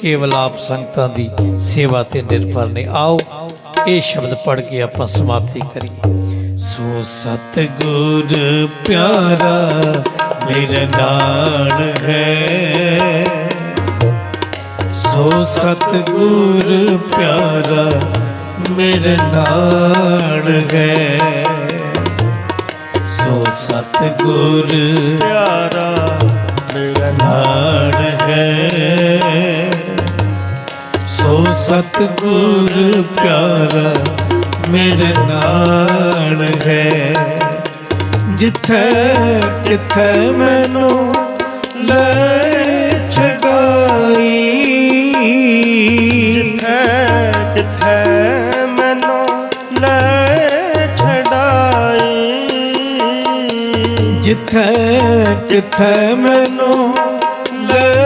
ਕੇਵਲ ਆਪ ਸੰਗਤਾਂ ਦੀ ਸੇਵਾ ਤੇ ਨਿਰਭਰ ਨੇ। ਆਓ, ਇਹ ਸ਼ਬਦ ਪੜ੍ਹ ਕੇ ਆਪਾਂ ਸਮਾਪਤੀ ਕਰੀਏ। ਸੋ ਸਤਿਗੁਰ ਪਿਆਰਾ, ਮੇਰੇ ਨਾਲ ਹੈ। ਸੋ ਸਤਿਗੁਰ ਪਿਆਰਾ, ਮੇਰਾ ਨਾਲ ਹੈ। ਸੋ ਸਤਿਗੁਰ ਪਿਆਰਾ, ਮੇਰਾ ਨਾਲ ਹੈ। ਸਤਿਗੁਰ ਪਿਆਰਾ, ਮੇਰੇ ਨਾਲ ਹੈ। ਜਿੱਥੇ ਕਿੱਥੇ ਮੈਨੂੰ ਲੈ ਛਡਾਈ। ਜਿੱਥੇ ਜਿੱਥੇ ਮੈਨੂੰ ਲੈ ਛਡਾਈ। ਜਿੱਥੇ ਕਿੱਥੇ ਮੈਨੂੰ ਲੈ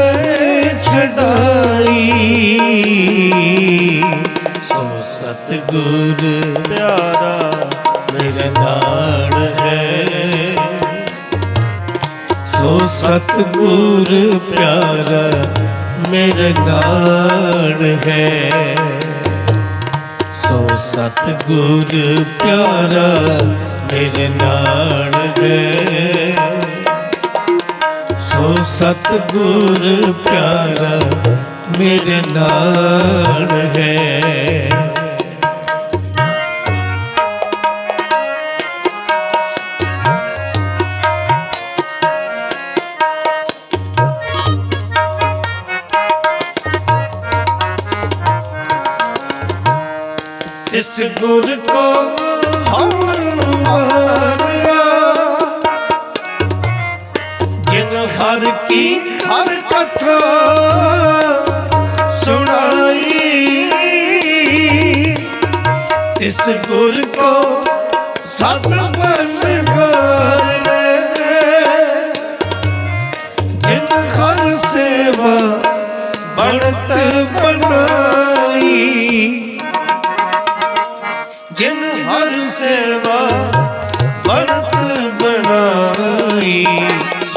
ਛਡਾਈ ਸੋ ਸਤਿਗੁਰ ਪਿਆਰਾ, ਮੇਰੇ ਨਾਲ ਹੈ। ਸੋ ਸਤਿਗੁਰ ਪਿਆਰਾ, ਮੇਰੇ ਨਾਲ ਹੈ। ਸੋ ਸਤਿਗੁਰ ਪਿਆਰਾ, ਮੇਰੇ ਨਾਲ ਹੈ। ਭਾਉ ਸਤਗੁਰ ਪਿਆਰਾ ਮੇਰੇ ਨਾਲ ਹੈ। ਇਸ ਗੁਰ ਕੋ ਹਮ ਮਾਰੇ ਪਿਆਰ ਕੀ ਹਰ ਕਥਾ ਸੁਣਾਈ। ਇਸ ਗੁਰ ਕੋ ਸਤ ਬਨ ਕਰਨੇ ਜਿਨ ਹਰ ਸੇਵਾ ਬਣਤ ਬਣਾਈ। ਜਿਨ ਹਰ ਸੇਵਾ ਬਣਤ ਬਣਾਈ।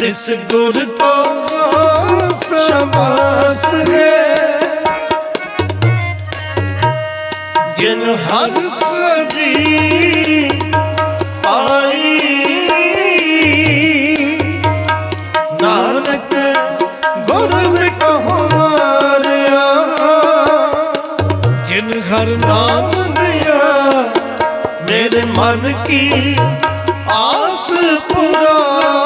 ਇਸ ਗੁਰ ਤੋਂ ਸ਼ਮਾਸ ਹੈ। ਜਿਨ ਹਰ ਸਦੀ ਪਾਈ ਨਾਨਕ ਗੁਰ ਮਿਟਹੁ ਮਾਰਿਆ। ਜਿਨ ਹਰ ਨਾਮ ਦਿਆ, ਮੇਰੇ ਮਨ ਕੀ ਆਸ ਪੁਰਾਈ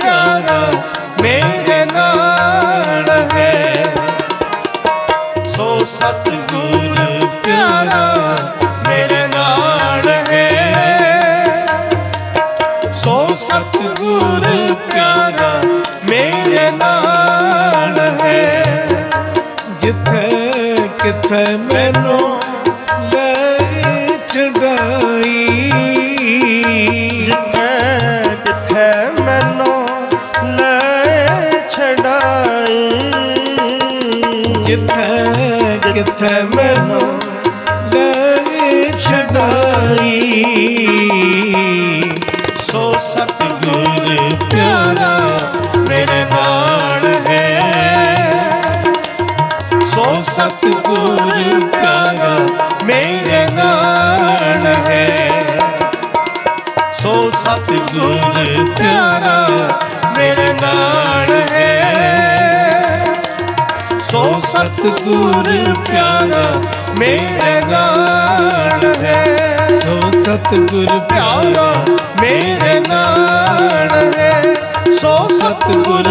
ਜਿੱਥੇ ਮੈਨੂੰ ਲੈ ਛਡਾਈ ਰੰਗਾਣ ਹੈ। ਸੋ ਸਤਿਗੁਰ ਪਿਆਰਾ ਮੇਰੇ ਨਾਲ ਹੈ। ਸੋ ਸਤਿਗੁਰ ਪਿਆਰਾ ਮੇਰੇ ਨਾਲ ਹੈ। ਸੋ ਸਤਿਗੁਰ ਪਿਆਰਾ ਮੇਰੇ ਨਾਲ ਹੈ। ਸੋ ਸਤਿਗੁਰ